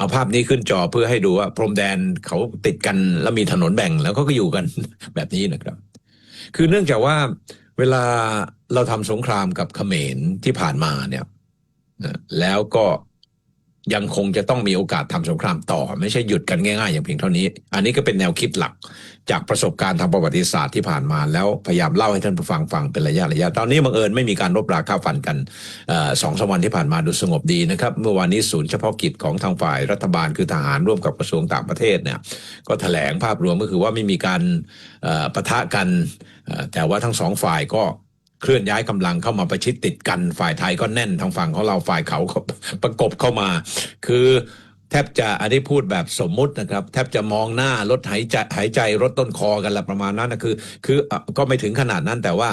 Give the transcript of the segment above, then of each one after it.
เอาภาพนี้ขึ้นจอเพื่อให้ดูว่า พรมแดนเขาติดกันแล้วมีถนนแบ่งแล้วเขาก็อยู่กันแบบนี้นะครับ คือเนื่องจากว่าเวลาเราทำสงครามกับเขมรที่ผ่านมาเนี่ยแล้วก็ ยังคงจะต้องมีโอกาสทำสงครามต่อ ไม่ใช่หยุดกันง่ายๆ อย่างเพียงเท่านี้ อันนี้ก็เป็นแนวคิดหลักจากประสบการณ์ทางประวัติศาสตร์ที่ผ่านมา แล้วพยายามเล่าให้ท่านผู้ฟังฟังเป็นระยะระยะ ตอนนี้บังเอิญไม่มีการรบราฆ่าฟันกันเออสองสามวันที่ผ่านมาดูสงบดีนะครับ เมื่อวานนี้ศูนย์เฉพาะกิจของทางฝ่ายรัฐบาลคือทหารร่วมกับกระทรวงต่างประเทศเนี่ยก็แถลงภาพรวมก็คือว่าไม่มีการเอ่อปะทะกันแต่ว่าทั้งสองฝ่ายก็ เคลื่อนย้ายกำลังเข้ามาประชิดติดกัน ฝ่ายไทยก็แน่นทางฝั่งของเราฝ่ายเขาก็ประกบเข้ามา คือแทบจะอันนี้พูดแบบสมมุตินะครับ แทบจะมองหน้ารถหายใจหายใจรถต้นคอกันละประมาณนั้นนะคือ คือก็ไม่ถึงขนาดนั้นแต่ว่า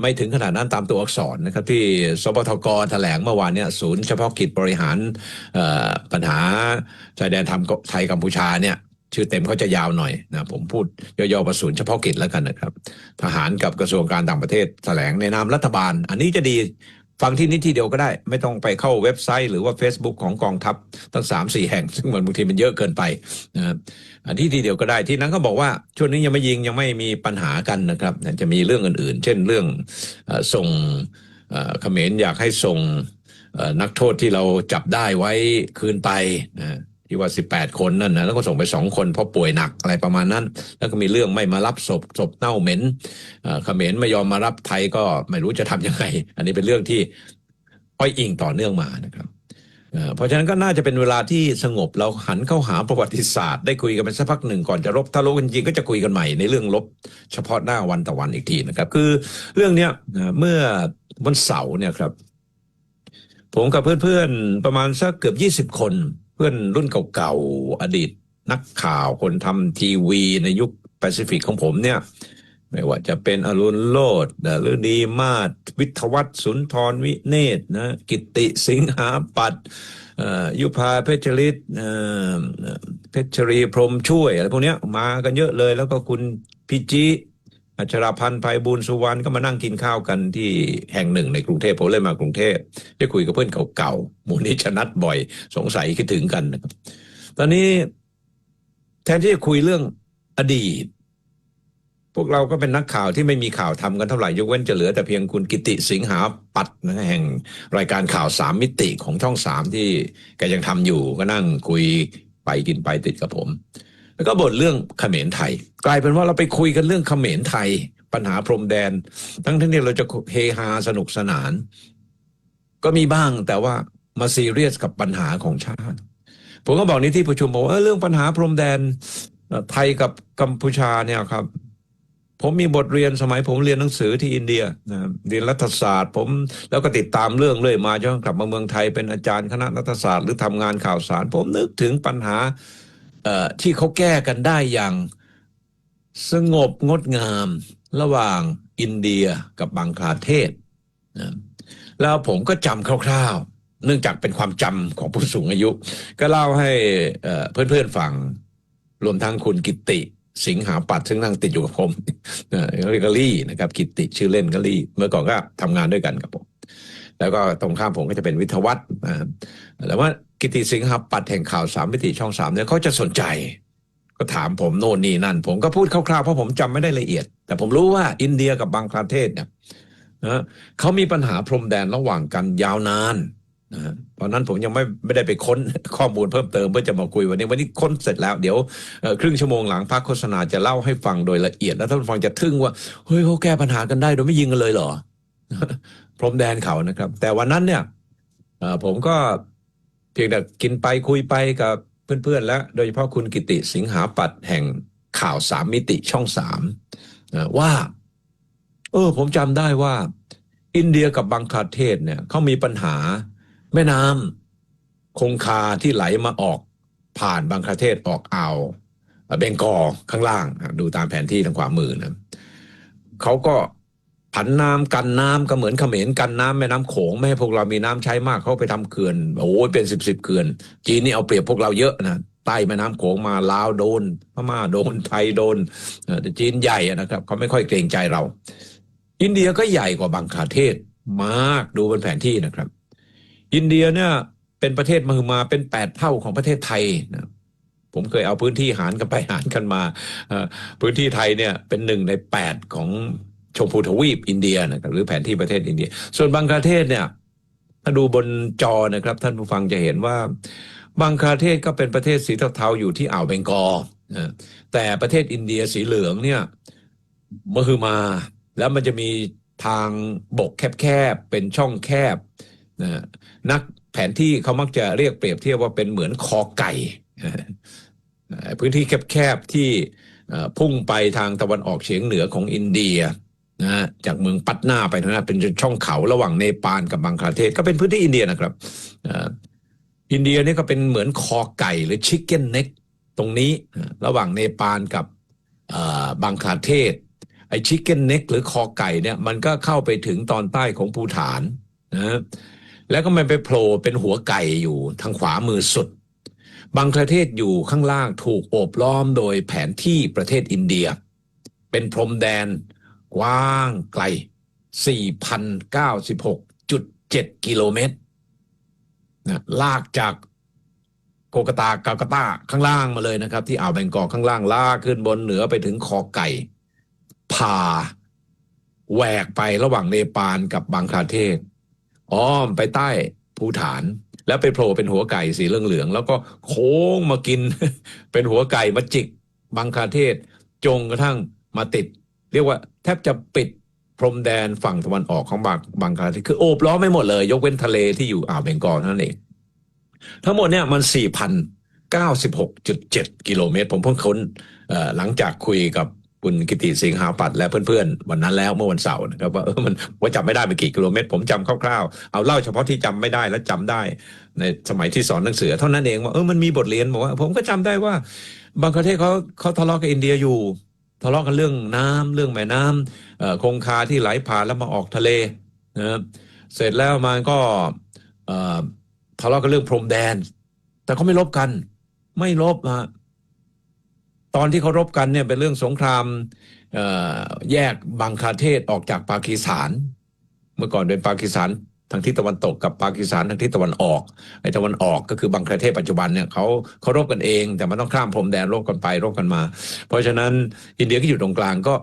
ไม่ถึงขนาดนั้นตามตัวอักษรนะครับ ที่สปทกแถลงเมื่อวานเนี่ยศูนย์เฉพาะกิจบริหารปัญหาชายแดนทไทยกัมพูชาเนี่ย ชื่อเต็มเขาจะยาวหน่อยนะผมพูดย่อๆประศูนย์เฉพาะกิจแล้วกันนะครับ ทหารกับกระทรวงการต่างประเทศแถลงในนามรัฐบาล อันนี้จะดีฟังที่นี้ที่เดียวก็ได้ ไม่ต้องไปเข้าเว็บไซต์หรือว่า Facebook ของกองทัพทั้งสามสี่แห่ง ซึ่งมันบางทีมันเยอะเกินไปนะครับอันที่ที่เดียวก็ได้ที่นั้นก็บอกว่าช่วงนี้ยังไม่ยิงยังไม่มีปัญหากันนะครับจะมีเรื่องอื่นๆ เช่นเรื่องส่งเขมรอยากให้ส่งนักโทษที่เราจับได้ไว้คืนไปนะ ที่ว่า 18 คนนั่นนะแล้วก็ส่งไปสองคนเพราะป่วยหนักอะไรประมาณนั้น แล้วก็มีเรื่องไม่มารับศพศพเน่าเหม็นเอ่อเขมรไม่ยอมมารับไทยก็ไม่รู้จะทำยังไง อันนี้เป็นเรื่องที่อ้อยอิงต่อเนื่องมานะครับเอ่อเพราะฉะนั้นก็น่าจะเป็นเวลาที่สงบเราหันเข้าหาประวัติศาสตร์ ได้คุยกันไปสักพักหนึ่งก่อนจะรบถ้ารบกันจริงก็จะคุยกันใหม่ในเรื่องรบเฉพาะหน้าวันต่อวันอีกทีนะครับ คือเรื่องเนี้ยเมื่อวันเสาร์เนี่ยครับ ผมกับเพื่อนๆประมาณสักเกือบยี่สิบคน พื่อนรุ่นเก่าๆ อดีตนักข่าวคนทำทีวีในยุคแปซิฟิกของผมเนี่ย ไม่ว่าจะเป็นอรุณโลดหรือดีมาศวิทวัฒน์สุนทรวิเนตรนะกิตติสิงหาปัตยุพาเพชรฤทธิ์เพชรีพรมช่วยอะไรพวกนี้มากันเยอะเลยแล้วก็คุณพิจิ อัชราพันธ์ภัยบูลสุวรรณก็มานั่งกินข้าวกันที่แห่งหนึ่งในกรุงเทพผมเลยมากรุงเทพได้คุยกับเพื่อนเก่าๆหมู่นี้ชนัดบ่อย สงสัยคิดถึงกันนะครับ ตอนนี้แทนที่จะคุยเรื่องอดีต พวกเราก็เป็นนักข่าวที่ไม่มีข่าวทำกันเท่าไหร่ยกเว้นจะเหลือแต่เพียงคุณกิติสิงหาปัตย์นะแห่งรายการข่าวสามมิติของช่องสามที่แกยังทำอยู่ก็นั่งคุยไปกินไปติดกับผม แล้วก็บ่นเรื่องเขมรไทย กลายเป็นว่าเราไปคุยกันเรื่องเขมรไทย ปัญหาพรมแดน ทั้งที่เราจะเฮฮาสนุกสนาน ก็มีบ้างแต่ว่ามาซีเรียสกับปัญหาของชาติ ผมก็บอกในที่ประชุมบอกว่าเรื่องปัญหาพรมแดนไทยกับกัมพูชาเนี่ยครับ ผมมีบทเรียนสมัยผมเรียนหนังสือที่อินเดียนะเรียนรัฐศาสตร์ ผมแล้วก็ติดตามเรื่องเรื่อยมาจนกลับมาเมืองไทยเป็นอาจารย์คณะรัฐศาสตร์หรือทำงานข่าวสาร ผมนึกถึงปัญหา ที่เขาแก้กันได้อย่างสงบงดงามระหว่างอินเดียกับบังคลาเทศนะแล้วผมก็จำคร่าวๆ เนื่องจากเป็นความจำของผู้สูงอายุ ก็เล่าให้เพื่อนๆฟังรวมทั้งคุณกิตติสิงหาปัตซึ่งนั่งติดอยู่กับผมเขาเรียกก็ลี่นะครับ กิตติชื่อเล่นก็ลี่ เมื่อก่อนก็ทำงานด้วยกันกับผม แล้วก็ตรงข้ามผมก็จะเป็นวิทวัฒน์นะครับแต่ว่า กิติสิงหปัตย์แห่งข่าวสามมิติช่องสามเนี่ยเขาจะสนใจ ก็ถามผมโน่นนี่นั่น ผมก็พูดคร่าวๆเพราะผมจำไม่ได้ละเอียด แต่ผมรู้ว่าอินเดียกับบังคลาเทศเนี่ยนะเขามีปัญหาพรมแดนระหว่างกันยาวนานนะฮะตอนนั้นผมยังไม่ไม่ได้ไปค้นข้อมูลเพิ่มเติมเพื่อจะมาคุยวันนี้วันนี้ค้นเสร็จแล้ว เดี๋ยวครึ่งชั่วโมงหลังพักโฆษณาจะเล่าให้ฟังโดยละเอียด แล้วท่านฟังจะทึ่งว่าเฮ้ยเขาแก้ปัญหากันได้โดยไม่ยิงกันเลยเหรอพรมแดนเขานะครับ แต่วันนั้นเนี่ยผมก็ เพียงแต่กินไปคุยไปกับเพื่อนๆและโดยเฉพาะคุณกิติสิงหาปัตแห่งข่าวสามมิติช่องสามว่า เออ ผมจำได้ว่า อินเดียกับบังคลาเทศเนี่ยเขามีปัญหาแม่น้ำคงคาที่ไหลมาออกผ่านบังคลาเทศออกอ่าวเบงกอลข้างล่าง ดูตามแผนที่ทางขวามือนะเขาก็ ผันน้ำกันน้ำก็เหมือนเขมรกันน้ำแม่น้ำโขงไม่ให้พวกเรามีน้ำใช้มากเขาไปทำเขื่อนโอ้ยเป็นสิบสิบเขื่อน จีนนี่เอาเปรียบพวกเราเยอะนะใต้แม่น้ำโขงมาลาวโดนพม่าโดนไทยโดนจีนใหญ่นะครับเขาไม่ค่อยเกรงใจเรา อินเดียก็ใหญ่กว่าบังคลาเทศมากดูบนแผนที่นะครับ อินเดียเนี่ยเป็นประเทศมหึมาเป็นแปดเท่าของประเทศไทยนะผมเคยเอาพื้นที่หารกันไปหารกันมาพื้นที่ไทยเนี่ยเป็นหนึ่งในแปดของ ชมพูทวีปอินเดียนะครับหรือแผนที่ประเทศอินเดีย ส่วนบังคลาเทศเนี่ยถ้าดูบนจอนะครับ ท่านผู้ฟังจะเห็นว่าบังคลาเทศก็เป็นประเทศสีเทาๆอยู่ที่อ่าวเบงกอลนะแต่ประเทศอินเดียสีเหลืองเนี่ยมหึมา แล้วมันจะมีทางบกแคบๆเป็นช่องแคบนะนักแผนที่เขามักจะเรียกเปรียบเทียบว่าเป็นเหมือนคอไก่ พื้นที่แคบๆที่พุ่งไปทางตะวันออกเฉียงเหนือของอินเดีย นะจากเมืองปัตนาไปนั้นเป็นช่องเขาระหว่างเนปาลกับบังคลาเทศ ก็เป็นพื้นที่อินเดียนะครับอินเดียนี่ก็เป็นเหมือนคอไก่หรือชิคเก้นเน็กตรงนี้ระหว่างเนปาลกับอ่อบังคลาเทศไอชิคเก้นเน็กหรือคอไก่เนี่ยมันก็เข้าไปถึงตอนใต้ของภูฐานนะแล้วก็มันไปโผล่เป็นหัวไก่อยู่ทางขวามือสุด บังคลาเทศอยู่ข้างล่างถูกโอบล้อมโดยแผนที่ประเทศอินเดีย เป็นพรมแดน กว้างไกล 4,096.7 กิโลเมตรนะลากจากโกกาตากากาตาข้างล่างมาเลยนะครับ ที่อ่าวแบงกอลข้างล่างลากขึ้นบนเหนือไปถึงคอไก่ผ่าแหวกไประหว่างเนปาลกับบังคลาเทศ อ้อมไปใต้ภูฐาน แล้วไปโผล่เป็นหัวไก่สีเหลืองๆแล้วก็โค้งมากิน เป็นหัวไก่มาจิกบังคลาเทศ จงกระทั่งมาติด เรียกว่า แทบจะปิดพรมแดนฝั่งตะวันออกของบังบังคลาเทศคือโอบล้อมไม่หมดเลย ยกเว้นทะเลที่อยู่อ่าวเบงกอลนั่นเอง ทั้งหมดเนี่ยมัน 4,096.7 กิโลเมตร ผมเพิ่งค้นหลังจากคุยกับคุณกิติสิงหาปัตและเพื่อนๆ วันนั้นแล้วเมื่อวันเสาร์นะครับว่าเออมันว่าจำไม่ได้ไปกี่กิโลเมตร ผมจำคร่าวๆ เอาเล่าเฉพาะที่จำไม่ได้และจำได้ ในสมัยที่สอนหนังสือ เท่านั้นเองว่าเออมันมีบทเรียนบอกว่า ผมก็จำได้ว่าบางประเทศเขาเขาทะเลาะกับอินเดียอยู่ ทะเลาะกันเรื่องน้ำเรื่องแม่น้ำเอ่อคงคาที่ไหลผ่านแล้วมาออกทะเลนะครับเสร็จแล้วมันก็ทะเลาะกันเรื่องพรมแดน แต่เขาไม่ลบกัน ไม่ลบฮะตอนที่เขารบกันเนี่ยเป็นเรื่องสงครามแยกบังคลาเทศออกจากปากีสถาน เมื่อก่อนเป็นปากีสถาน ทางทิศตะวันตกกับปากีสถานทางทิศตะวันออกไอ้ตะวันออกก็คือบังคลาเทศปัจจุบันเนี่ยเขาเขารบกันเอง แต่มันต้องข้ามพรมแดนรบกันไปรบกันมา เพราะฉะนั้นอินเดียก็อยู่ตรงกลางก็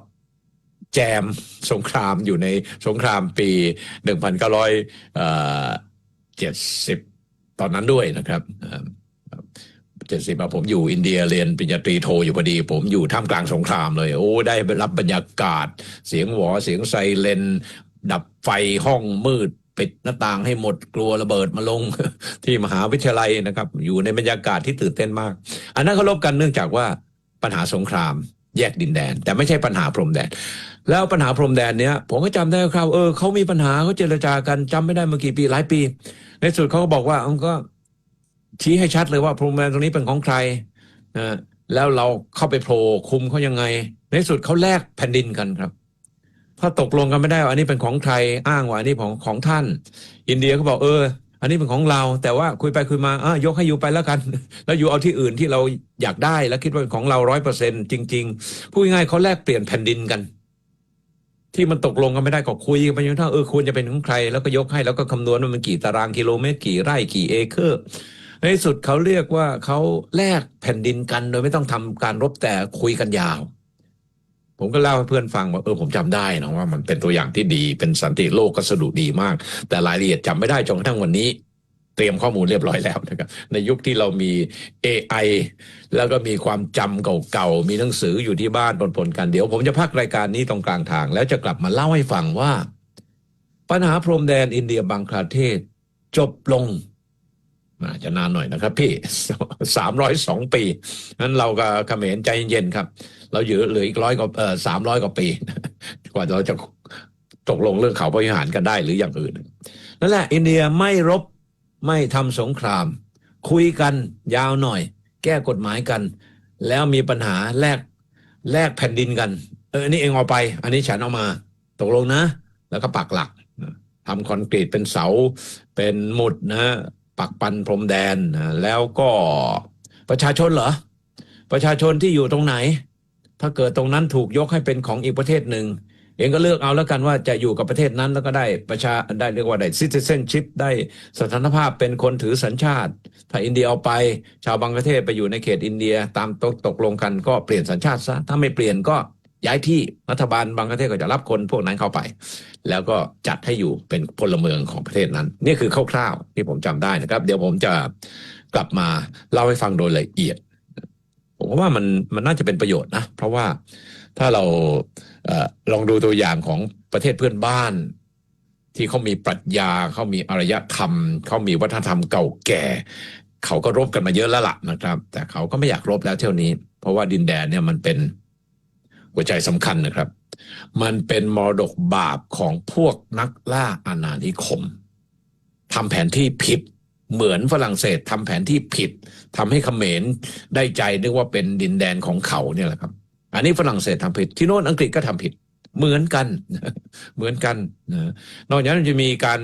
แจมสงครามอยู่ในสงครามปี 1970 ตอนนั้นด้วยนะครับเจ็ดสิบผมอยู่อินเดียเรียนปริญญาตรีโทอยู่พอดี ผมอยู่ท่ามกลางสงครามเลย โอ้ได้ไปรับบรรยากาศ เสียงหวอเสียงไซเรนดับไฟห้องมืด ปิดหน้าต่างให้หมดกลัวระเบิดมาลงที่มหาวิทยาลัยนะครับ อยู่ในบรรยากาศที่ตื่นเต้นมาก อันนั้นเขาลบกันเนื่องจากว่าปัญหาสงครามแยกดินแดน แต่ไม่ใช่ปัญหาพรมแดน แล้วปัญหาพรมแดนเนี้ยผมก็จำได้ครับเออเขามีปัญหาเขาเจรจากันจำไม่ได้เมื่อกี่ปีหลายปี ในสุดเขาก็บอกว่ามันก็ชี้ให้ชัดเลยว่าพรมแดนตรงนี้เป็นของใครนะแล้วเราเข้าไปโผล่คุมเขายังไง ในสุดเขาแลกแผ่นดินกันครับ ถ้าตกลงกันไม่ได้ว่าอันนี้เป็นของใครอ้างว่าอันนี้ของของท่าน อินเดียก็บอกเออ อันนี้เป็นของเรา แต่ว่าคุยไปคุยมาอะยกให้อยู่ไปแล้วกัน แล้วอยู่เอาที่อื่นที่เราอยากได้แล้วคิดว่าเป็นของเราร้อยเปอร์เซ็นจริง ๆ พูดง่ายๆเขาแลกเปลี่ยนแผ่นดินกัน ที่มันตกลงกันไม่ได้ก็คุยกันไปจนกระทั่งเออควรจะเป็นของใคร แล้วก็ยกให้แล้วก็คำนวณว่ามันกี่ตารางกิโลเมตรกี่ไร่กี่เอเคอร์ในสุดเขาเรียกว่าเขาแลกแผ่นดินกัน โดยไม่ต้องทำการรบแต่คุยกันยาว ผมก็เล่าให้เพื่อนฟังว่าเออผมจำได้นะว่ามันเป็นตัวอย่างที่ดีเป็นสันติโลกก็สะดุดีมาก แต่รายละเอียดจำไม่ได้จนกระทั่งวันนี้ เตรียมข้อมูลเรียบร้อยแล้วนะครับในยุคที่เรามี AI แล้วก็มีความจำเก่าๆมีหนังสืออยู่ที่บ้านปนๆกันเดี๋ยว ผมจะพักรายการนี้ตรงกลางทาง แล้วจะกลับมาเล่าให้ฟังว่า ปัญหาพรมแดนอินเดียบังคลาเทศจบลง อาจจะนานหน่อยนะครับ พี่สามร้อยสองปีนั้นเรากับเขมรใจเย็นๆครับ เราอยู่เหลืออีกร้อยกว่าเออสามร้อยกว่าปี กว่าเราจะตกลงเรื่องเขาพระวิหารกันได้หรืออย่างอื่น นั่นแหละ อินเดียไม่รบไม่ทำสงคราม คุยกันยาวหน่อย แก้กฎหมายกัน แล้วมีปัญหาแลกแลกแผ่นดินกัน เออนนี้เองเอาไป อันนี้ฉันเอามา ตกลงนะ แล้วก็ปักหลักทำคอนกรีตเป็นเสาเป็นหมุดนะ ปักปันพรมแดนแล้วก็ประชาชนเหรอ ประชาชนที่อยู่ตรงไหน ถ้าเกิดตรงนั้นถูกยกให้เป็นของอีกประเทศหนึ่งเองก็เลือกเอาแล้วกันว่าจะอยู่กับประเทศนั้นแล้วก็ได้ประชาได้เรียกว่าได้ citizenship ได้สถานภาพเป็นคนถือสัญชาติ ถ้าอินเดียเอาไป ชาวบางประเทศไปอยู่ในเขตอินเดีย ตามตกตกลงกันก็เปลี่ยนสัญชาติซะถ้าไม่เปลี่ยนก็ ย้ายที่รัฐบาลบางประเทศก็จะรับคนพวกนั้นเข้าไป แล้วก็จัดให้อยู่เป็นพลเมืองของประเทศนั้น นี่คือคร่าวๆที่ผมจำได้นะครับ เดี๋ยวผมจะกลับมาเล่าให้ฟังโดยละเอียด ผมว่ามันมันน่าจะเป็นประโยชน์นะ เพราะว่าถ้าเราเออลองดูตัวอย่างของประเทศเพื่อนบ้าน ที่เขามีปรัชญาเขามีอารยธรรมเขามีวัฒนธรรมเก่าแก่ เขาก็รบกันมาเยอะแล้วล่ะนะครับ แต่เขาก็ไม่อยากรบแล้วเที่ยวนี้ เพราะว่าดินแดนเนี่ยมันเป็น หัวใจสำคัญนะครับ มันเป็นมรดกบาปของพวกนักล่าอาณานิคมทำแผนที่ผิดเหมือนฝรั่งเศสทำแผนที่ผิดทำให้เขมรได้ใจนึกว่าเป็นดินแดนของเขาเนี่ยแหละครับ อันนี้ฝรั่งเศสทำผิด ที่โน้นอังกฤษก็ทำผิด เหมือนกันเหมือนกันนะนอกจากนั้นจะมีการ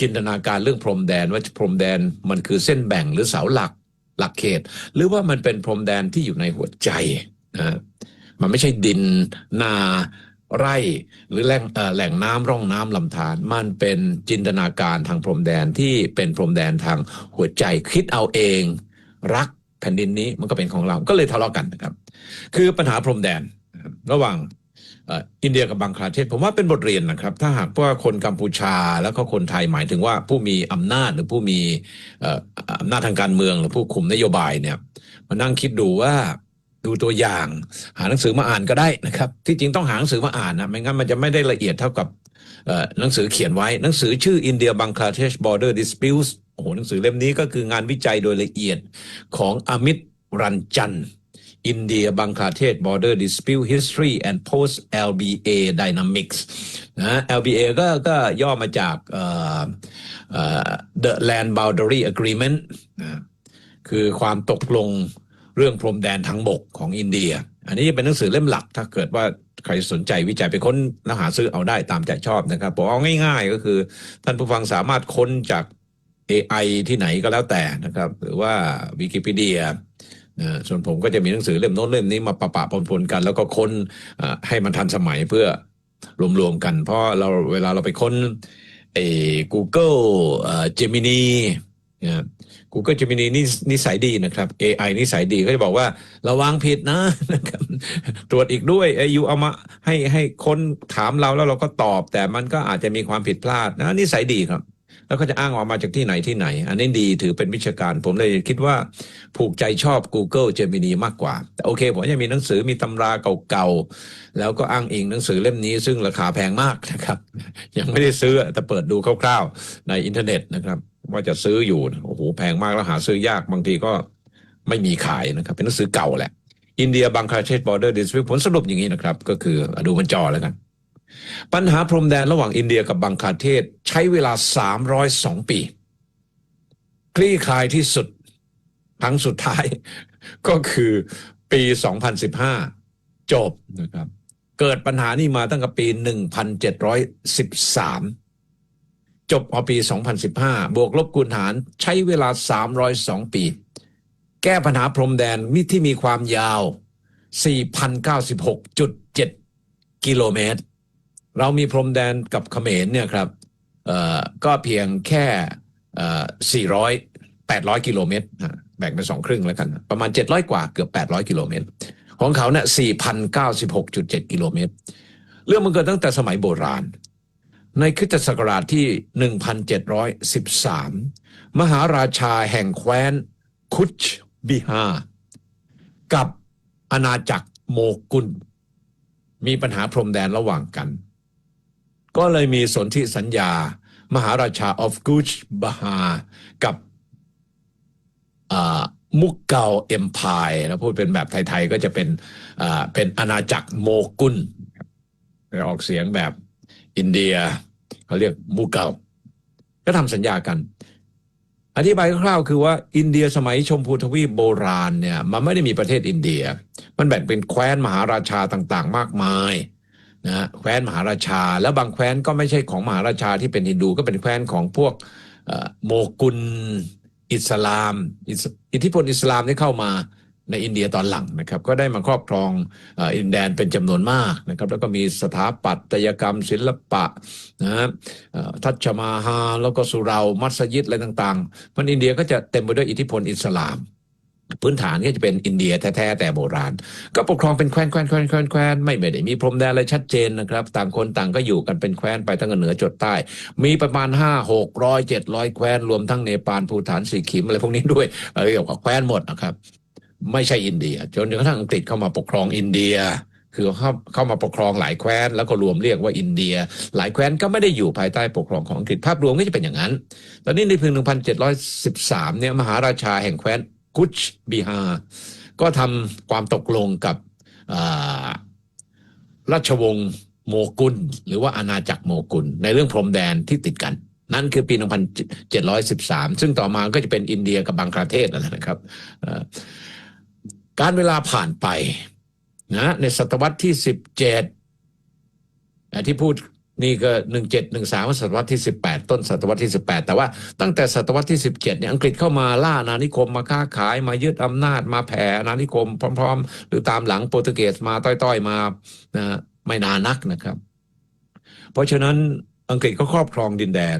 จินตนาการเรื่องพรมแดนว่าพรมแดนมันคือเส้นแบ่งหรือเสาหลักหลักเขต หรือว่ามันเป็นพรมแดนที่อยู่ในหัวใจนะ มันไม่ใช่ดินนาไร่หรือแหล่งแหล่งน้ำร่องน้ำลำธารมันเป็นจินตนาการทางพรมแดนที่เป็นพรมแดนทางหัวใจคิดเอาเอง รักแผ่นดินนี้มันก็เป็นของเราก็เลยทะเลาะกันนะครับ คือปัญหาพรมแดนระหว่างอินเดียกับบังคลาเทศผมว่าเป็นบทเรียนนะครับ ถ้าหากว่าคนกัมพูชาแล้วก็คนไทยหมายถึงว่าผู้มีอำนาจหรือผู้มีอ่ออำนาจทางการเมืองหรือผู้คุมนโยบายเนี่ยมานั่งคิดดูว่า ดูตัวอย่าง หาหนังสือมาอ่านก็ได้นะครับ ที่จริงต้องหาหนังสือมาอ่านนะไม่งั้นมันจะไม่ได้ละเอียดเท่ากับหนังสือเขียนไว้หนังสือชื่อ India Bangladesh Border Disputes โอ้โหหนังสือเล่มนี้ก็คืองานวิจัยโดยละเอียดของอมิตรันจัน India Bangladesh Border Dispute History and Post LBA Dynamics นะ LBA ก็ก็ย่อมาจาก The Land Boundary Agreement นะคือความตกลง เรื่องพรมแดนทางบกของอินเดีย อันนี้เป็นหนังสือเล่มหลัก ถ้าเกิดว่าใครสนใจวิจัยไปค้นแล้วหาซื้อเอาได้ตามใจชอบนะครับผมเอาง่าย ๆ ก็คือ ท่านผู้ฟังสามารถค้นจาก AI ที่ไหนก็แล้วแต่นะครับ หรือว่าวิกิพีเดียส่วนผมก็จะมีหนังสือเล่มโน้นเล่มนี้มาปะปะปนๆกัน แล้วก็ค้นให้มันทันสมัยเพื่อรวมๆกัน เพราะเราเวลาเราไปค้นเออ Google เอ่อ Gemini นะ Google Gemini นี่นิสัยดีนะครับ AI นิสัยดีก็จะบอกว่าระวังผิดนะนะครับตรวจอีกด้วยไอยูเอามาให้ให้คนถามเราแล้วเราก็ตอบ แต่มันก็อาจจะมีความผิดพลาดนะนิสัยดีครับ แล้วก็จะอ้างออกมาจากที่ไหนที่ไหน อันนี้ดีถือเป็นวิชาการ ผมเลยคิดว่าผูกใจชอบ Google Gemini มากกว่าแต่โอเค ผมยังมีหนังสือมีตำราเก่าๆ แล้วก็อ้างอิงหนังสือเล่มนี้ ซึ่งราคาแพงมากนะครับ ยังไม่ได้ซื้อแต่เปิดดูคร่าวๆ ในอินเทอร์เน็ตนะครับ ว่าจะซื้ออยู่โอ้โหแพงมากแล้วหาซื้อยากบางทีก็ไม่มีขายนะครับ เป็นหนังสือเก่าแหละ อินเดียบังคลาเทศบอร์เดอร์ดิสพิผลสรุปอย่างนี้นะครับ ก็คือดูบนจอแล้วกัน ปัญหาพรมแดนระหว่างอินเดียกับบังคลาเทศใช้เวลา 302 ปี คลี่คลายที่สุดครั้งสุดท้ายก็คือปี 2015 จบนะครับ เกิดปัญหานี้มาตั้งแต่ปี 1713 จบพอปี 2015 บวกลบคูณหารใช้เวลา 302 ปี แก้ปัญหาพรมแดนมิที่มีความยาว 4,096.7 กิโลเมตร เรามีพรมแดนกับเขมรเนี่ยครับก็เพียงแค่เอ่อ400 800 กิโลเมตร แบ่งเป็นสองครึ่งแล้วกัน ประมาณ 700 กว่าเกือบ 800 กิโลเมตร ของเขาเนี่ย4,096.7 กิโลเมตร เรื่องมันเกิดตั้งแต่สมัยโบราณ ในคริสตศักราชที่ 1713 มหาราชาแห่งแคว้นคุชบิฮา กับอาณาจักรโมกุล มีปัญหาพรมแดนระหว่างกัน ก็เลยมีสนธิสัญญา มหาราชาออฟกุชบาฮา กับมุกเกาเอ็มพายแล้วพูดเป็นแบบไทย ๆ ก็จะเป็นเป็นอาณาจักรโมกุลออกเสียงแบบ อินเดียเขาเรียกมุกเกาก็ทำสัญญากัน อธิบายคร่าวๆคือว่าอินเดียสมัยชมพูทวีปโบราณเนี่ยมันไม่ได้มีประเทศอินเดีย มันแบ่งเป็นแคว้นมหาราชาต่างๆ มากมายนะแคว้นมหาราชา แล้วบางแคว้นก็ไม่ใช่ของมหาราชาที่เป็นฮินดูก็เป็นแคว้นของพวกโมกุลอิสลาม อิทธิพลอิสลามที่เข้ามา ในอินเดียตอนหลังนะครับ ก็ได้มาครอบครองอินแดนเป็นจำนวนมากนะครับ แล้วก็มีสถาปัตยกรรมศิลปะนะทัชมาฮาแล้วก็สุเรา มัสยิดอะไรต่างๆ มันอินเดียก็จะเต็มไปด้วยอิทธิพลอิสลาม พื้นฐานก็จะเป็นอินเดียแท้ๆแต่โบราณ ก็ปกครองเป็นแคว้นแคว้นแคว้นแคว้นแคว้นไม่ไม่ได้มีพรมแดนอะไรชัดเจนนะครับ ต่างคนต่างก็อยู่กันเป็นแคว้นไปตั้งแต่เหนือจดใต้ มีประมาณห้าหกร้อยเจ็ดร้อยแคว้นรวมทั้งเนปาลภูฐานสีขิมอะไรพวกนี้ด้วยเออเรียกว่าแคว้นหมดนะครับ ไม่ใช่อินเดีย จนกระทั่งอังกฤษเข้ามาปกครองอินเดีย คือเข้าเข้ามาปกครองหลายแคว้น แล้วก็รวมเรียกว่าอินเดีย หลายแคว้นก็ไม่ได้อยู่ภายใต้ปกครองของอังกฤษภาพรวมก็จะเป็นอย่างนั้น ตอนนี้ในปี1713 เนี่ยมหาราชาแห่งแคว้นกุชบิฮาก็ทำความตกลงกับราชวงศ์โมกุลหรือว่าอาณาจักรโมกุลในเรื่องพรมแดนที่ติดกัน นั่นคือปี 1713 ซึ่งต่อมาก็จะเป็นอินเดียกับบังคลาเทศนั่นแหละนะครับ การเวลาผ่านไปนะในศตวรรษที่17ที่พูดนี่ก็หนึ่งเจ็ดหนึ่งสามศตวรรษที่สิบแปดต้นศตวรรษที่สิบแปดแต่ว่าตั้งแต่ศตวรรษที่สิบเจ็ดเนี่ยอังกฤษเข้ามาล่าอาณานิคมมาค้าขายมายึดอำนาจมาแผ่อาณานิคม พร้อม ๆ หรือตามหลังโปรตุเกสมาต้อยๆมานะไม่นานนักนะครับ เพราะฉะนั้นอังกฤษก็ครอบครองดินแดน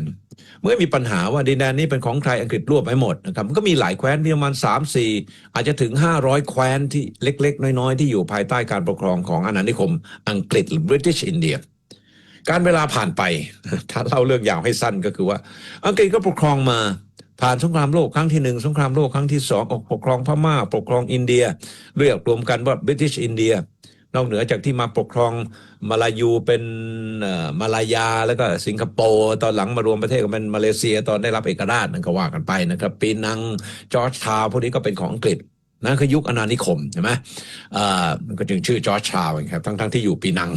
เมื่อมีปัญหาว่าดินแดนนี้เป็นของใครอังกฤษรวบไปหมดนะครับมันก็มีหลายแคว้นมีประมาณสามสี่อาจจะถึงห้าร้อยแคว้นที่เล็ก ๆ น้อย ๆ ที่อยู่ภายใต้การปกครองของอาณานิคม อังกฤษหรือ British India การเวลาผ่านไป ถ้าเล่าเรื่องยาวให้สั้นก็คือว่า อังกฤษก็ปกครองมาผ่านสงครามโลกครั้งที่หนึ่งสงครามโลกครั้งที่สองปกครองพม่า ปกครองอินเดีย เรียกรวมกันว่า British India นอ นอกเหนือจากที่มาปกครองมาลายูเป็นมาลายาแล้วก็สิงคโปร์ตอนหลังมารวมประเทศกันเป็นมาเลเซียตอนได้รับเอกราชนั่นก็ว่ากันไปนะครับปีนังจอร์จทาวพวกนี้ก็เป็นของอังกฤษนั่นคือยุคอาณานิคมใช่ไหมอ่ามันก็จึงชื่อจอร์จทาวครับทั้งทั้งที่อยู่ปีนัง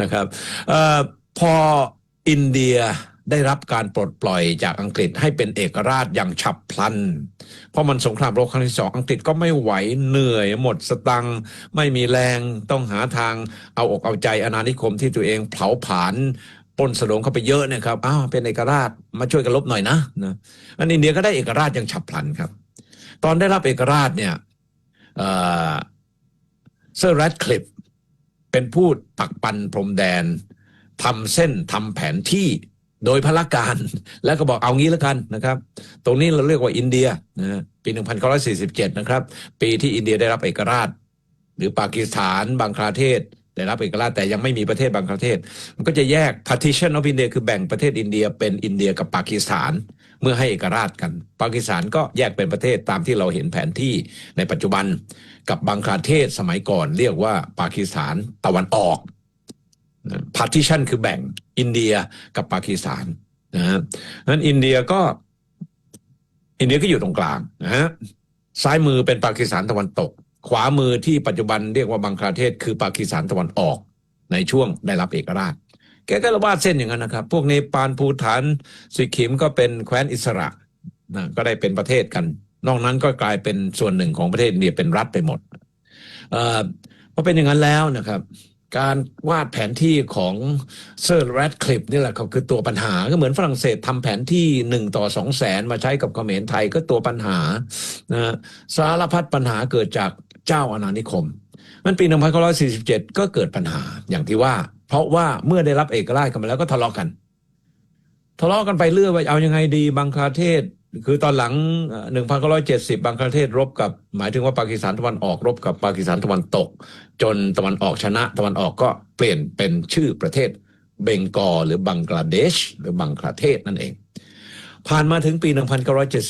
นะครับอพออินเดีย ได้รับการปลดปล่อยจากอังกฤษให้เป็นเอกราชอย่างฉับพลัน เพราะมันสงครามโลกครั้งที่สองอังกฤษก็ไม่ไหวเหนื่อยหมดสตังค์ไม่มีแรงต้องหาทางเอาอกเอาใจอาณานิคมที่ตัวเองเผาผลาญปนสะดงเข้าไปเยอะเนะครับอ้าวเป็นเอกราชมาช่วยกันลบหน่อยนะนะอันอินเดียก็ได้เอกราชอย่างฉับพลันครับ ตอนได้รับเอกราชเนี่ยเอ่อเซอร์แรดคลิฟเป็นผู้ปักปันพรมแดนทำเส้นทำแผนที่ โดยพละการแล้วก็บอกเอางี้แล้วกันนะครับ ตรงนี้เราเรียกว่าอินเดียนะปี 1947 นะครับ ปีที่อินเดียได้รับเอกราช หรือปากีสถานบังคลาเทศได้รับเอกราชแต่ยังไม่มีประเทศบังคลาเทศ มันก็จะแยก partition of India คือแบ่งประเทศอินเดียเป็นอินเดียกับปากีสถาน เมื่อให้เอกราชกัน ปากีสถานก็แยกเป็นประเทศตามที่เราเห็นแผนที่ในปัจจุบัน กับบังคลาเทศสมัยก่อนเรียกว่าปากีสถานตะวันออก partition คือแบ่งอินเดียกับปากีสถานนะฮะนั้นอินเดียก็ อินเดียก็อยู่ตรงกลางนะฮะซ้ายมือเป็นปากีสถานตะวันตก ขวามือที่ปัจจุบันเรียกว่าบังคลาเทศ คือปากีสถานตะวันออก ในช่วงได้รับเอกราช แกก็ระวาดเส้นอย่างนั้นนะครับ พวกเนปาลภูฐานสิกิมก็เป็นแคว้นอิสระนะก็ได้เป็นประเทศกัน นอกนั้นก็กลายเป็นส่วนหนึ่งของประเทศอินเดียเป็นรัฐไปหมดเอ่อพอเป็นอย่างนั้นแล้วนะครับ การวาดแผนที่ของเซอร์แรดคลิปนี่แหละครับคือตัวปัญหาก็เหมือนฝรั่งเศสทำแผนที่หนึ่งต่อสองแสนมาใช้กับเขมรไทยก็ตัวปัญหานะสารพัดปัญหาเกิดจากเจ้าอาณานิคม มันปี1947 ก็เกิดปัญหาอย่างที่ว่า เพราะว่าเมื่อได้รับเอกราชกันมาแล้วก็ทะเลาะกันทะเลาะกันไปเรื่อยว่าเอายังไงดีบังคลาเทศ คือตอนหลัง 1970บังคลาเทศรบกับ หมายถึงว่าปากีสถานตะวันออกรบกับปากีสถานตะวันตก จนตะวันออกชนะ ตะวันออกก็เปลี่ยนเป็นชื่อประเทศเบงกอลหรือบังกลาเดชหรือบังคลาเทศนั่นเอง ผ่านมาถึงปี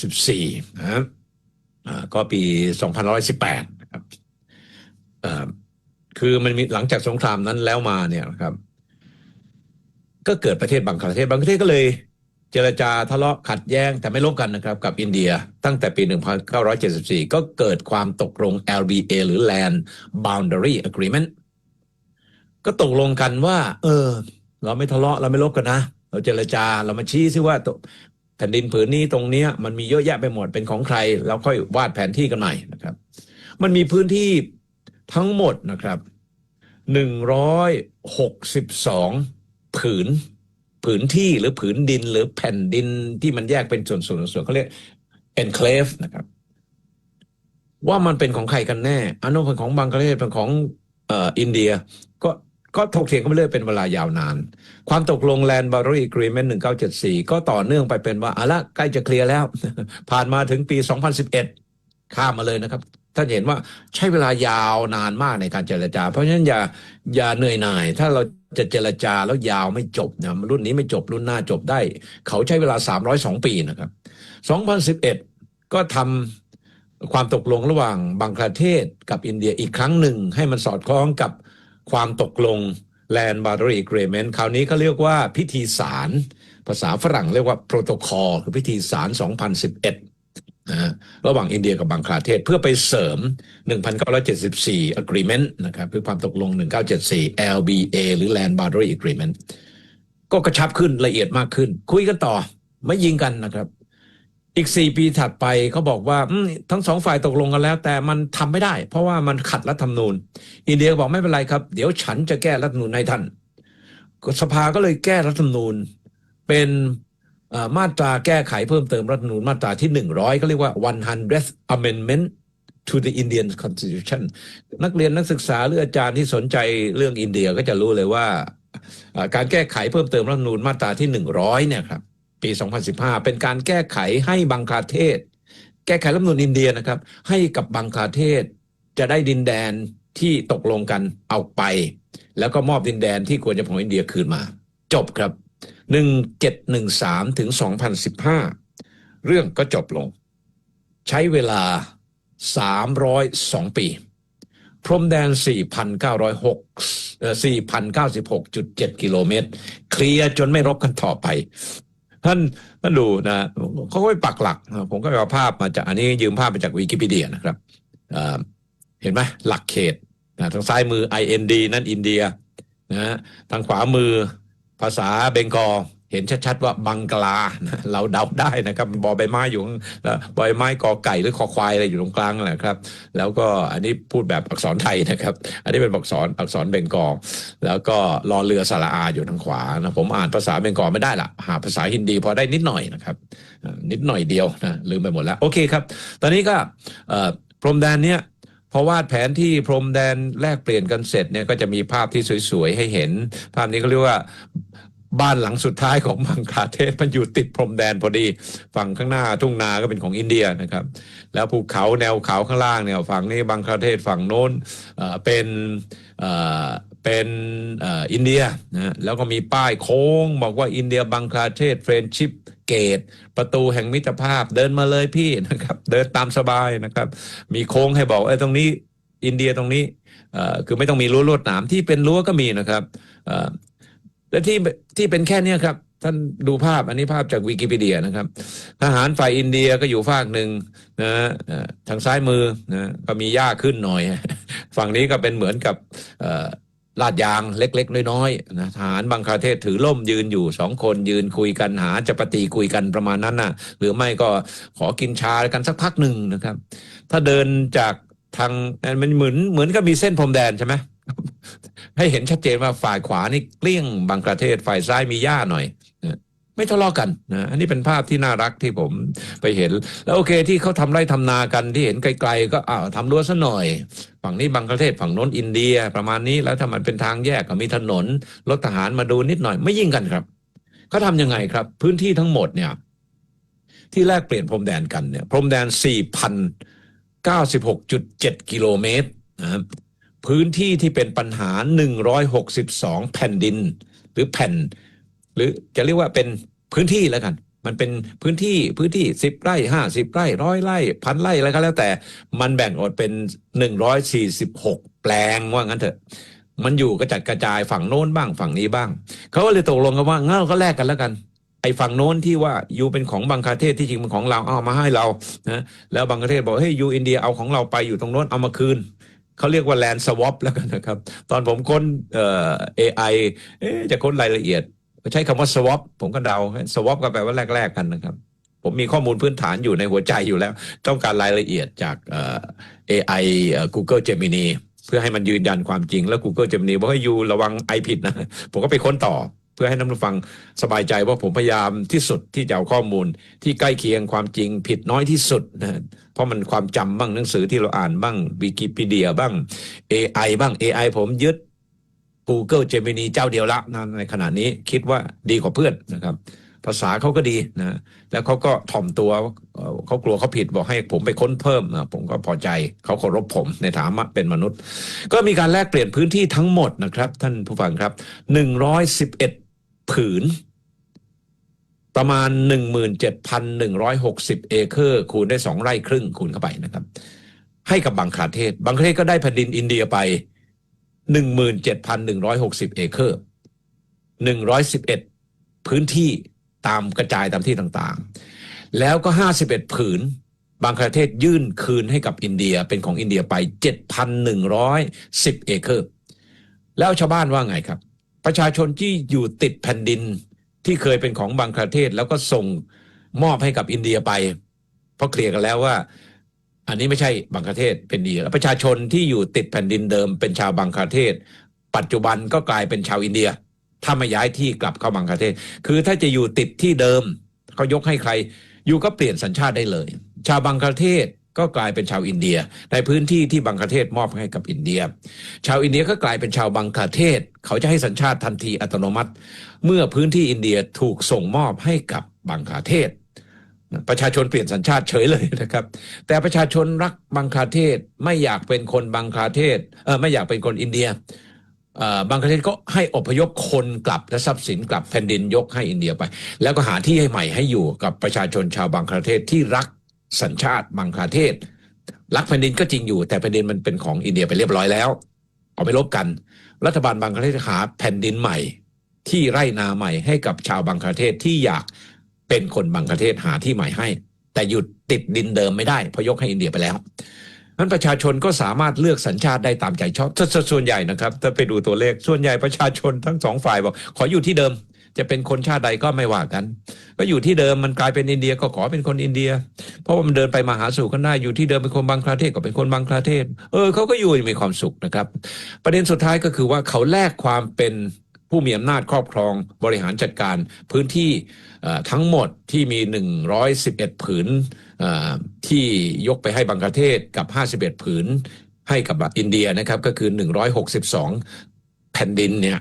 1974นะก็ปี 2118นะครับคือมันมีหลังจากสงครามนั้นแล้วมาเนี่ยครับ ก็เกิดประเทศบังคลาเทศบังคลาเทศก็เลย เจรจาทะเลาะขัดแย้งแต่ไม่ลบกันนะครับกับอินเดีย ตั้งแต่ปี 1974 ก็เกิดความตกลง LBA หรือ Land Boundary Agreement ก็ตกลงกันว่า เออ เราไม่ทะเลาะเราไม่ลบกันนะ เราเจรจาเรามาชี้ซิว่าตแผ่นดินผืนนี้ตรงเนี้ย มันมีเยอะแยะไปหมดเป็นของใคร แล้วค่อยวาดแผนที่กันใหม่นะครับ มันมีพื้นที่ทั้งหมดนะครับหนึ่งร้อยหกสิบสองผืน ผืนที่หรือผืนดินหรือแผ่นดินที่มันแยกเป็นส่วนๆส่วนเขาเรียก enclave นะครับ ว่ามันเป็นของใครกันแน่อันนู้นเป็นของบังกลาเทศเป็นของเอ่ออินเดีย ก็ก็ถกเถียงกันไปเรื่อยเป็นเวลายาวนาน ความตกลงแลนด์บาร์ r ีกรีเมนต์1974ก็ต่อเนื่องไปเป็นว่าอะละใกล้จะเคลียร์แล้ว ผ่านมาถึงปี2011ข้ามมาเลยนะครับ ท่านเห็นว่าใช้เวลายาวนานมากในการเจรจา เพราะฉะนั้นอย่าอย่าเหนื่อยหน่าย ถ้าเราจะเจรจาแล้วยาวไม่จบนะรุ่นนี้ไม่จบรุ่นหน้าจบได้ เขาใช้เวลา 302 ปีนะครับ 2011 ก็ทำความตกลงระหว่างบังคลาเทศกับอินเดียอีกครั้งหนึ่ง ให้มันสอดคล้องกับความตกลง Land Boundary Agreement คราวนี้เขาเรียกว่าพิธีสาร ภาษาฝรั่งเรียกว่าโปรโตคอลคือพิธีสาร 2011 นะฮะระหว่างอินเดียกับบังคลาเทศ เพื่อไปเสริม 1974 agreement นะครับคือความตกลง 1974 LBA หรือ Land Boundary Agreement ก็กระชับขึ้นละเอียดมากขึ้น คุยกันต่อไม่ยิงกันนะครับ อีก4ปีถัดไปเขาบอกว่าทั้งสองฝ่ายตกลงกันแล้ว แต่มันทำไม่ได้ เพราะว่ามันขัดรัฐธรรมนูญ อินเดียบอกไม่เป็นไรครับ เดี๋ยวฉันจะแก้รัฐธรรมนูญให้ท่านสภาก็เลยแก้รัฐธรรมนูญเป็น มาตราแก้ไขเพิ่มเติมรัฐธรรมนูญมาตราที่ 100ก็เรียกว่า 100th amendment to the Indian Constitution นักเรียนนักศึกษาหรืออาจารย์ที่สนใจเรื่องอินเดียก็จะรู้เลยว่าการแก้ไขเพิ่มเติมรัฐธรรมนูญมาตราที่ 100เนี่ยครับปี 2015 เป็นการแก้ไขให้บังคลาเทศ แก้ไขรัฐธรรมนูญอินเดียนะครับ ให้กับบังคลาเทศจะได้ดินแดนที่ตกลงกันเอาไป แล้วก็มอบดินแดนที่ควรจะของอินเดียคืนมา จบครับ 1713 ถึง 2015 เรื่องก็จบลง ใช้เวลา 302 ปี พรมแดน 4,906เอ่อ4,096.7 กิโลเมตร เคลียร์จนไม่รบกันต่อไป ท่านท่านดูนะเขาก็ไปปักหลัก ผมก็เอาภาพมาจากอันนี้ยืมภาพมาจากวิกิพีเดียนะครับเเห็นไหมหลักเขตนะทางซ้ายมือ IND นั่นอินเดียนะทางขวามือ ภาษาเบงกอลเห็นชัดๆว่าบังกลา เราเดาได้นะครับบอใบไม้อยู่แล้วบอใบไม้กอไก่หรือคอควายอะไรอยู่ตรงกลางแหละครับ แล้วก็อันนี้พูดแบบอักษรไทยนะครับ อันนี้เป็นอักษรอักษรเบงกอลแล้วก็รอเรือสระอาอยู่ทางขวานะผมอ่านภาษาเบงกอลไม่ได้ละหาภาษาฮินดีพอได้นิดหน่อยนะครับนิดหน่อยเดียวนะลืมไปหมดแล้วโอเคครับ ตอนนี้ก็พรมแดนเนี้ย พอวาดแผนที่พรมแดนแลกเปลี่ยนกันเสร็จเนี่ยก็จะมีภาพที่สวยๆให้เห็น ภาพนี้เขาเรียกว่าบ้านหลังสุดท้ายของบังคลาเทศมันอยู่ติดพรมแดนพอดี ฝั่งข้างหน้าทุ่งนาก็เป็นของอินเดียนะครับ แล้วภูเขาแนวเขาข้างล่างเนี่ยฝั่งนี้บังคลาเทศฝั่งโน้นเป็นเป็นอินเดียนะแล้วก็มีป้ายโค้งบอกว่าอินเดียบังคลาเทศเฟรนชิพ เกต ประตูแห่งมิตรภาพเดินมาเลยพี่นะครับ เดินตามสบายนะครับ มีโค้งให้บอกเอ้ตรงนี้อินเดียตรงนี้คือไม่ต้องมีรั้วลวดหนามที่เป็นรั้วก็มีนะครับและที่ที่เป็นแค่นี้ครับท่านดูภาพอันนี้ภาพจากวิกิพีเดียนะครับ ทหารฝ่ายอินเดียก็อยู่ฝากหนึ่งนะทางซ้ายมือนะก็มีหญ้าขึ้นหน่อย ฝั่งนี้ก็เป็นเหมือนกับ ลาดยางเล็ก ๆ น้อยๆนะทหารบังคลาเทศถือล่มยืนอยู่สองคนยืนคุยกันหาจะปฏิคุยกันประมาณนั้นนะหรือไม่ก็ขอกินชากันสักพักหนึ่งนะครับ ถ้าเดินจากทางมันเหมือนเหมือนกับมีเส้นพรมแดนใช่ไหมให้เห็นชัดเจนว่าฝ่ายขวานี่เกลี้ยงบังกลาเทศฝ่ายซ้ายมีหญ้าหน่อย ไม่ทะเลาะกันนะอันนี้เป็นภาพที่น่ารักที่ผมไปเห็น แล้วโอเคที่เขาทำไร่ทำนากันที่เห็นไกลๆ ก็อ้าวทำรั้วซะหน่อย ฝั่งนี้บังกลาเทศฝั่งโน้นอินเดียประมาณนี้แล้วถ้ามันเป็นทางแยกก็มีถนนรถทหารมาดูนิดหน่อย ไม่ยิ่งกันครับเขาทำยังไงครับ พื้นที่ทั้งหมดเนี่ย ที่แลกเปลี่ยนพรมแดนกันเนี่ย พรมแดน 4,096.7 กิโลเมตรนะครับพื้นที่ที่เป็นปัญหา 162 แผ่นดิน หรือแผ่น หรือจะเรียกว่าเป็นพื้นที่แล้วกัน มันเป็นพื้นที่พื้นที่10ไร่50ไร่ร้อยไร่พันไร่อะไรก็แล้วแต่มันแบ่งออกเป็น146แปลงว่างั้นเถอะ มันอยู่กระจัดกระจายฝั่งโน้นบ้างฝั่งนี้บ้างเขาก็เลยตกลงกันว่างั้นเราก็แลกกันแล้วกันไอ้ฝั่งโน้นที่ว่ายูเป็นของบังคลาเทศที่จริงเป็นของเราเอามาให้เรานะแล้วบังคลาเทศบอกเฮ้ยยูอินเดียเอาของเราไปอยู่ตรงโน้นเอามาคืนเขาเรียกว่าแลนด์สวอปแล้วกันนะครับ ตอนผมค้นเอ่อ AI จะค้นรายละเอียด ใช้คำว่า swap ผมก็เดา swap ก็แปลว่าแลกๆกันนะครับ ผมมีข้อมูลพื้นฐานอยู่ในหัวใจอยู่แล้ว ต้องการรายละเอียดจาก AI Google Gemini เพื่อให้มันยืนยันความจริงแล้ว Google Gemini บอกให้ยูระวังไอผิดนะ ผมก็ไปค้นต่อ เพื่อให้ท่านผู้ฟังสบายใจว่าผมพยายามที่สุดที่จะเอาข้อมูลที่ใกล้เคียงความจริงผิดน้อยที่สุดนะเพราะมันความจำบ้างหนังสือที่เราอ่านบ้างวิกิพีเดียบ้าง AI บ้าง AI ผมยึด Google Gemini เจ้าเดียวละนะในขณะนี้คิดว่าดีกว่าเพื่อนนะครับ ภาษาเขาก็ดีนะแล้วเขาก็ถ่อมตัวเขากลัวเขาผิดบอกให้ผมไปค้นเพิ่มนะผมก็พอใจเขาเคารพผมในฐานะเป็นมนุษย์ ก็มีการแลกเปลี่ยนพื้นที่ทั้งหมดนะครับ ท่านผู้ฟังครับหนึ่งร้อยสิบเอ็ดผืน ประมาณหนึ่งหมื่นเจ็ดพันหนึ่งร้อยหกสิบเอเคอร์ คูณได้สองไร่ครึ่งคูณเข้าไปนะครับ ให้กับบังคลาเทศบังคลาเทศก็ได้แผ่นดินอินเดียไป หนึ่งหมื่นเจ็ดพันหนึ่งร้อยหกสิบเอเคอร์หนึ่งร้อยสิบเอ็ดพื้นที่ตามกระจายตามที่ต่างๆ แล้วก็ห้าสิบเอ็ดผืน บางประเทศยื่นคืนให้กับอินเดียเป็นของอินเดียไปเจ็ดพันหนึ่งร้อยสิบเอเคอร์ แล้วชาวบ้านว่าไงครับ ประชาชนที่อยู่ติดแผ่นดินที่เคยเป็นของบางประเทศแล้วก็ส่งมอบให้กับอินเดียไป เพราะเคลียร์กันแล้วว่า อันนี้ไม่ใช่บางประเทศเป็นอินเดียวประชาชนที่อยู่ติดแผ่นดินเดิมเป็นชาวบางประเทศ ปัจจุบันก็กลายเป็นชาวอินเดีย ถ้าไม่ย้ายที่กลับเข้าบางประเทศ คือถ้าจะอยู่ติดที่เดิมเขายกให้ใคร อยู่ก็เปลี่ยนสัญชาติได้เลย ชาวบางประเทศก็กลายเป็นชาวอินเดีย ในพื้นที่ที่บางประเทศมอบให้กับอินเดีย ชาวอินเดียก็กลายเป็นชาวบังคาเทศ เขาจะให้สัญชาติทันทีอัตโนมัติ เมื่อพื้นที่อินเดียถูกส่งมอบให้กับบังคาเทศ ประชาชนเปลี่ยนสัญชาติเฉยเลยนะครับ แต่ประชาชนรักบังคลาเทศไม่อยากเป็นคนบังคลาเทศเออไม่อยากเป็นคนอินเดียบางประเทศก็ให้อพยพคนกลับและทรัพย์สินกลับแผ่นดินยกให้อินเดียไป แล้วก็หาที่ให้ใหม่ให้อยู่กับประชาชนชาวบังคลาเทศที่รักสัญชาติบังคลาเทศ รักแผ่นดินก็จริงอยู่ แต่แผ่นดินมันเป็นของอินเดียไปเรียบร้อยแล้ว เอาไปลบกัน รัฐบาลบังคลาเทศหาแผ่นดินใหม่ ที่ไร่นาใหม่ให้กับชาวบังคลาเทศที่อยาก เป็นคนบังคลาเทศหาที่ใหม่ให้ แต่หยุดติดดินเดิมไม่ได้เพราะยกให้อินเดียไปแล้วนั้นประชาชนก็สามารถเลือกสัญชาติได้ตามใจชอบส่วนใหญ่นะครับ ถ้าไปดูตัวเลขส่วนใหญ่ประชาชนทั้งสองฝ่ายบอก ขออยู่ที่เดิม จะเป็นคนชาติใดก็ไม่ว่ากัน ก็อยู่ที่เดิมมันกลายเป็นอินเดียก็ขอเป็นคนอินเดีย เพราะว่ามันเดินไปมาหาสู่กันได้อยู่ที่เดิมเป็นคนบังคลาเทศก็เป็นคนบังคลาเทศ เออเขาก็อยู่อย่มีความสุขนะครับ ประเด็นสุดท้ายก็คือว่าเขาแลกความเป็น ผู้มีอำนาจครอบครองบริหารจัดการพื้นที่ทั้งหมดที่มี 111 ผืนเอ่อที่ยกไปให้บังคลาเทศกับ 51 ผืนให้กับอินเดียนะครับก็คือ 162 แผ่นดินเนี่ย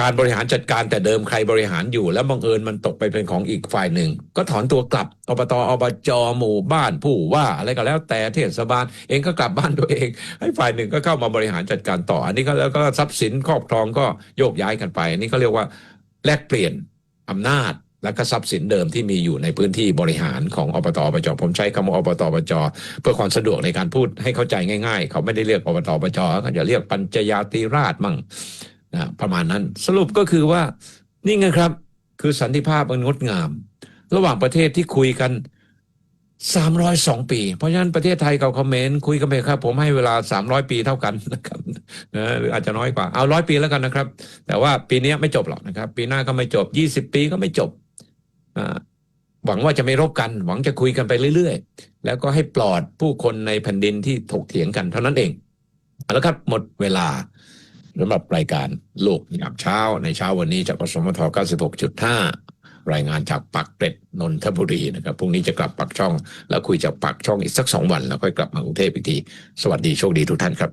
การบริหารจัดการแต่เดิมใครบริหารอยู่ แล้วบังเอิญมันตกไปเป็นของอีกฝ่ายหนึ่ง ก็ถอนตัวกลับอบตอบจหมู่บ้านผู้ว่าอะไรก็แล้วแต่เทศบาลเองก็กลับบ้านตัวเอง ให้ฝ่ายหนึ่งก็เข้ามาบริหารจัดการต่อ อันนี้ก็แล้วก็ทรัพย์สินครอบครองก็โยกย้ายกันไป อันนี้ก็เรียกว่าแลกเปลี่ยนอำนาจและก็ทรัพย์สินเดิมที่มีอยู่ในพื้นที่บริหารของอบตอบจผมใช้คำว่าอบตอบจเพื่อความสะดวกในการพูดให้เข้าใจง่าย ๆ เขาไม่ได้เรียกอบตอบจเขาจะเรียกปัญจยาติราชมั่ง นะประมาณนั้นสรุปก็คือว่านี่ไงครับ คือสันติภาพอันงดงาม ระหว่างประเทศที่คุยกันสามร้อยสองปี เพราะฉะนั้นประเทศไทยกับเขมรคุยกันไปครับ ผมให้เวลาสามร้อยปีเท่ากันนะครับนะหรืออาจจะน้อยกว่าเอาร้อยปีแล้วกันนะครับ แต่ว่าปีนี้ไม่จบหรอกนะครับ ปีหน้าก็ไม่จบยี่สิบปีก็ไม่จบหวังว่าจะไม่รบกัน หวังจะคุยกันไปเรื่อยๆ แล้วก็ให้ปลอดผู้คนในแผ่นดินที่ถกเถียงกันเท่านั้นเองเอาละครับหมดเวลา สำหรับรายการโลกยามเช้าในเช้าวันนี้จากกสมท 96.5 รายงานจากปักเกร็ดนนทบุรีนะครับพรุ่งนี้จะกลับปักช่อง แล้วคุยจากปักช่องอีกสักสองวัน แล้วค่อยกลับมากรุงเทพอีกที สวัสดีโชคดีทุกท่านครับ